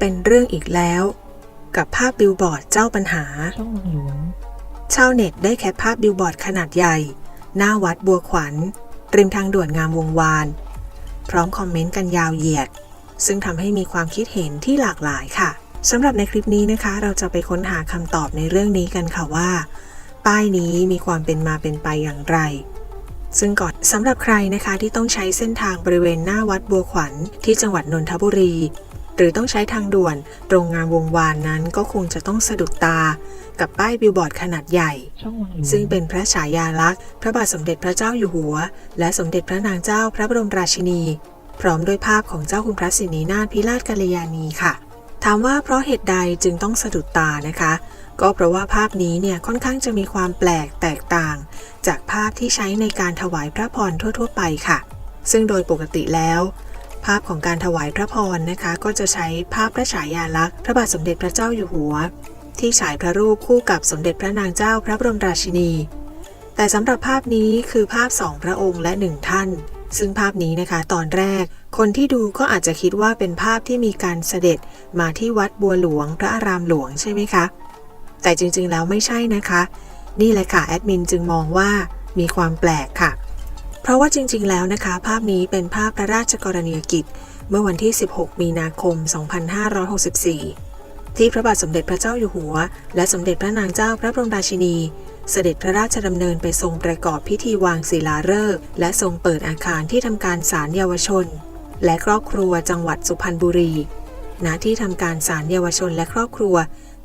เป็นเรื่องอีกแล้ว กับภาพบิลบอร์ดเจ้าปัญหา ช่องวังหลวง ชาวเน็ตได้แคปภาพบิลบอร์ดขนาดใหญ่ หน้าวัดบัวขวัญริมทางด่วนงามวงวาน พร้อมคอมเมนต์กันยาวเหยียด ซึ่งทำให้มีความคิดเห็นที่หลากหลายค่ะสำหรับในคลิปนี้นะคะ เราจะไปค้นหาคำตอบในเรื่องนี้กันค่ะว่า ป้ายนี้มีความเป็นมาเป็นไปอย่างไร ซึ่งก่อนสำหรับใครนะคะที่ต้องใช้เส้นทางบริเวณหน้าวัดบัวขวัญที่จังหวัดนนทบุรี หรือต้องใช้ทางด่วนตรงงามวงวานนั้นก็คงจะต้องสะดุดตา กับป้ายบิลบอร์ดขนาดใหญ่ช่องวังหลวงซึ่งเป็นพระฉายาลักษณ์ พระบาทสมเด็จพระเจ้าอยู่หัว และสมเด็จพระนางเจ้าพระบรมราชินี พร้อมด้วยภาพของเจ้าคุณพระสินีนาถพิราชกัลยาณีค่ะ ถามว่าเพราะเหตุใดจึงต้องสะดุดตานะคะ ก็เพราะว่าภาพนี้เนี่ยค่อนข้างจะมีความแปลกแตกต่าง จากภาพที่ใช้ในการถวายพระพรทั่ว ๆ ไปค่ะ ซึ่งโดยปกติแล้ว ภาพของการถวายพระพรนะคะ ก็จะใช้ภาพพระฉายาลักษณ์พระบาทสมเด็จพระเจ้าอยู่หัว ที่ฉายพระรูปคู่กับสมเด็จพระนางเจ้าพระบรมราชินี แต่สำหรับภาพนี้คือภาพสองพระองค์และหนึ่งท่าน ซึ่งภาพนี้นะคะ ตอนแรก คนที่ดูก็อาจจะคิดว่าเป็นภาพที่มีการเสด็จมาที่วัดบัวหลวงพระอารามหลวงใช่ไหมคะ แต่จริงๆแล้วไม่ใช่นะคะ นี่แหละค่ะแอดมินจึงมองว่ามีความแปลกค่ะ เพราะว่าจริง ๆ แล้วนะคะ ภาพนี้เป็นภาพพระราชกรณียกิจ เมื่อวันที่ 16 มีนาคม 2564 ที่พระบาทสมเด็จพระเจ้าอยู่หัว และสมเด็จพระนางเจ้าพระบรมราชินี เสด็จพระราชดำเนินไปทรงประกอบพิธีวางศิลาฤกษ์และทรงเปิดอาคารที่ทำการศาลเยาวชน และครอบครัวจังหวัดสุพรรณบุรีณที่ทำการศาลเยาวชนและครอบครัว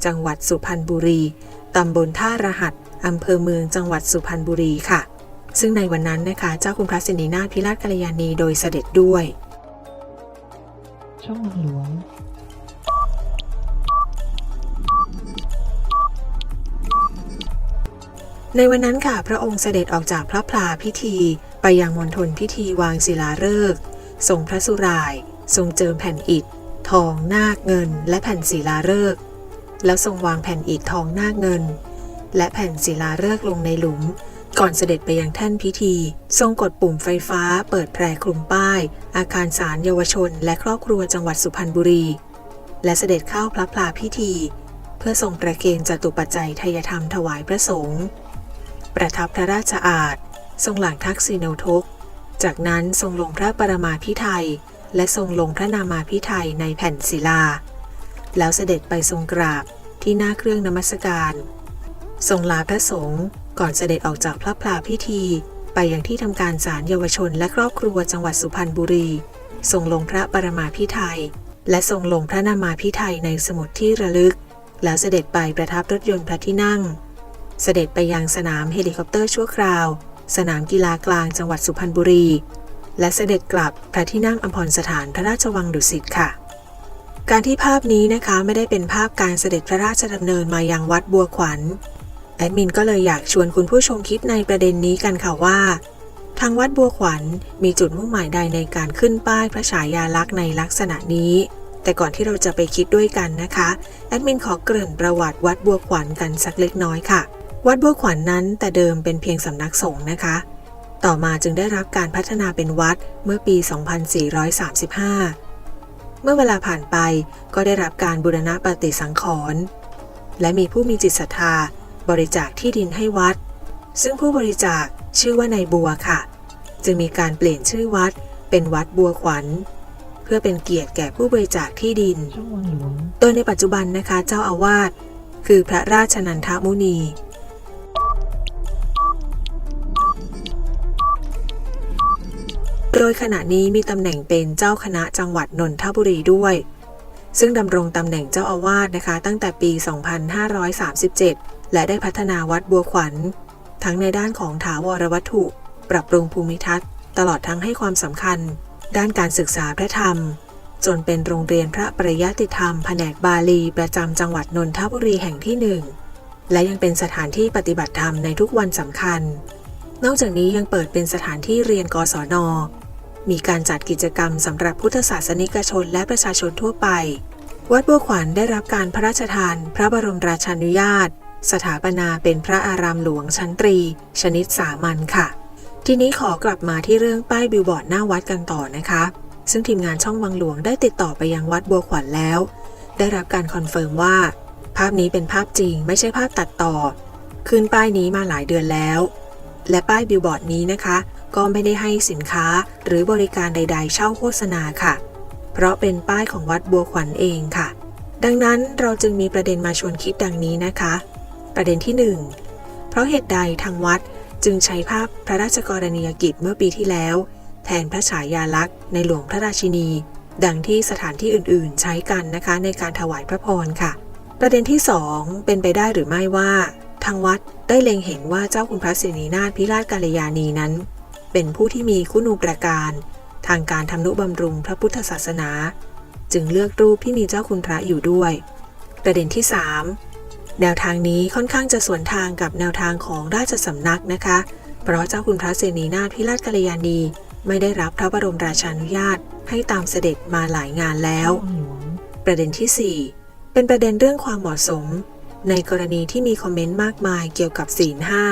จังหวัดสุพรรณบุรีตำบลท่ารหัสอำเภอเมืองจังหวัดสุพรรณบุรีค่ะ ซึ่งในวันนั้นนะคะเจ้าคุณพระสินีนาถพิราชกัลยาณีโดยเสด็จด้วย ช่องวังหลวง ในวันนั้นค่ะพระองค์เสด็จออกจากพระพลาพิธีไปยังมณฑลพิธีวางศิลาฤกษ์ทรงพระสุราย ทรงเจิมแผ่นอิฐ ทองนาคเงิน และแผ่นศิลาฤกษ์แล้วทรงวางแผ่นอิฐทองนาคเงิน และแผ่นศิลาฤกษ์ลงในหลุม ก่อนเสด็จไปยังแท่นพิธี ทรงกดปุ่มไฟฟ้า เปิดแพรคลุมป้าย อาคารศาลเยาวชน และครอบครัวจังหวัดสุพรรณบุรี และเสด็จเข้าพระพลาพิธี เพื่อทรงประเคนจตุปัจจัยทยธรรมถวายพระสงฆ์ประทับพระราชอาณทรงหลังทักษิโนทก จากนั้นทรงลงพระปรมาภิไธยและทรงลงพระนามาภิไธยในแผ่นศิลา แล้วเสด็จไปทรงกราบที่หน้าเครื่องนมัสการ ทรงลาพระสงฆ์ ก่อนเสด็จออกจากพระพลาพิธี ไปยังที่ทำการศาลเยาวชนและครอบครัวจังหวัดสุพรรณบุรี ทรงลงพระปรมาภิไธยและทรงลงพระนามาภิไธยในสมุดที่ระลึก แล้วเสด็จไปประทับรถยนต์พระที่นั่ง เสด็จไปยังสนามเฮลิคอปเตอร์ชั่วคราว สนามกีฬากลางจังหวัดสุพรรณบุรี และเสด็จกลับพระที่นั่งอมพรสถานพระราชวังดุสิตค่ะ การที่ภาพนี้นะคะไม่ได้เป็นภาพการเสด็จพระราชดำเนินมายังวัดบัวขวัญ แอดมินก็เลยอยากชวนคุณผู้ชมคิดในประเด็นนี้กันค่ะว่า ทางวัดบัวขวัญมีจุดมุ่งหมายใดในการขึ้นป้ายพระฉายาลักษณ์ในลักษณะนี้ แต่ก่อนที่เราจะไปคิดด้วยกันนะคะ แอดมินขอเกริ่นประวัติวัดบัวขวัญกันสักเล็กน้อยค่ะ วัดบัวขวัญนนั้นแต่เดิมเป็นเพียงสำนักสงฆ์นะคะ ต่อมาจึงได้รับการพัฒนาเป็นวัดเมื่อปี 2435 เมื่อเวลาผ่านไปก็ได้รับการบูรณะปฏิสังขรณ์และมีผู้มีจิตศรัทธา บริจาคที่ดินให้วัด ซึ่งผู้บริจาคชื่อว่านายบัวค่ะ จึงมีการเปลี่ยนชื่อวัดเป็นวัดบัวขวัญ เพื่อเป็นเกียรติแก่ผู้บริจาคที่ดิน โดยในปัจจุบันนะคะเจ้าอาวาสคือพระราชนันทมุนีโดยขณะนี้มีตำแหน่งเป็นเจ้าคณะจังหวัดนนทบุรีด้วย ซึ่งดำรงตำแหน่งเจ้าอาวาสนะคะ ตั้งแต่ปี 2537 และได้พัฒนาวัดบัวขวัญ ทั้งในด้านของถาวรวัตถุ ปรับปรุงภูมิทัศน์ ตลอดทั้งให้ความสำคัญ ด้านการศึกษาพระธรรม จนเป็นโรงเรียนพระปริยติธรรมแผนกบาลีประจำจังหวัดนนทบุรีแห่งที่หนึ่งและยังเป็นสถานที่ปฏิบัติธรรมในทุกวันสำคัญ นอกจากนี้ยังเปิดเป็นสถานที่เรียนกศน มีการจัดกิจกรรมสำหรับพุทธศาสนิกชนและประชาชนทั่วไป วัดบัวขวัญได้รับการพระราชทาน พระบรมราชานุญาต สถาปนาเป็นพระอารามหลวงชั้นตรี ชนิดสามัญค่ะ ทีนี้ขอกลับมาที่เรื่องป้ายบิลบอร์ดหน้าวัดกันต่อนะคะ ซึ่งทีมงานช่องวังหลวงได้ติดต่อไปยังวัดบัวขวัญแล้ว ได้รับการคอนเฟิร์มว่า ภาพนี้เป็นภาพจริงไม่ใช่ภาพตัดต่อ ขึ้นป้ายนี้มาหลายเดือนแล้ว และป้ายบิลบอร์ดนี้นะคะ ก็ไม่ได้ให้สินค้าหรือบริการใด ๆ เช่าโฆษณาค่ะ เพราะเป็นป้ายของวัดบัวขวัญเองค่ะ ดังนั้นเราจึงมีประเด็นมาชวนคิดดังนี้นะคะ ประเด็นที่ 1 เพราะเหตุใดทางวัดจึงใช้ภาพพระราชกรณียกิจเมื่อปีที่แล้ว แทนพระฉายาลักษณ์ในหลวงพระราชินี ดังที่สถานที่อื่นๆ ใช้กันนะคะในการถวายพระพรค่ะ ประเด็นที่ 2 เป็นไปได้หรือไม่ว่า ทางวัดได้เล็งเห็นว่าเจ้าคุณพระสินีนาถพิราชกาลยานีนั้น เป็นผู้ที่มีคุณูปการ ทางการทำนุบำรุงพระพุทธศาสนา จึงเลือกรูปที่มีเจ้าคุณพระอยู่ด้วย ประเด็นที่ 3 แนวทางนี้ค่อนข้างจะสวนทางกับแนวทางของราชสำนักนะคะ เพราะเจ้าคุณพระเสนีนาถพิราชกัลยาณีไม่ได้รับพระบรมราชานุญาตให้ตามเสด็จมาหลายงานแล้ว ประเด็นที่ 4 เป็นประเด็นเรื่องความเหมาะสม ในกรณีที่มีคอมเมนต์มากมายเกี่ยวกับศีลห้า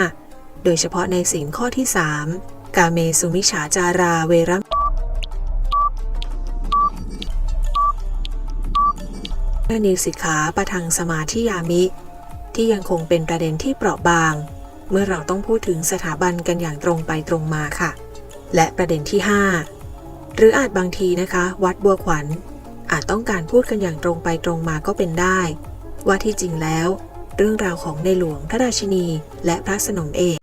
โดยเฉพาะในศีลข้อที่ 3 กาเมสุมิฉาจาราเวรมและนิสิกขาประทังสมาธิยามิ ที่ยังคงเป็นประเด็นที่เปราะบาง เมื่อเราต้องพูดถึงสถาบันกันอย่างตรงไปตรงมาค่ะ และประเด็นที่ 5 หรืออาจบางทีนะคะ วัดบัวขวัญ อาจต้องการพูดกันอย่างตรงไปตรงมาก็เป็นได้ ว่าที่จริงแล้ว เรื่องราวของในหลวงพระราชินี และพระสนมเอก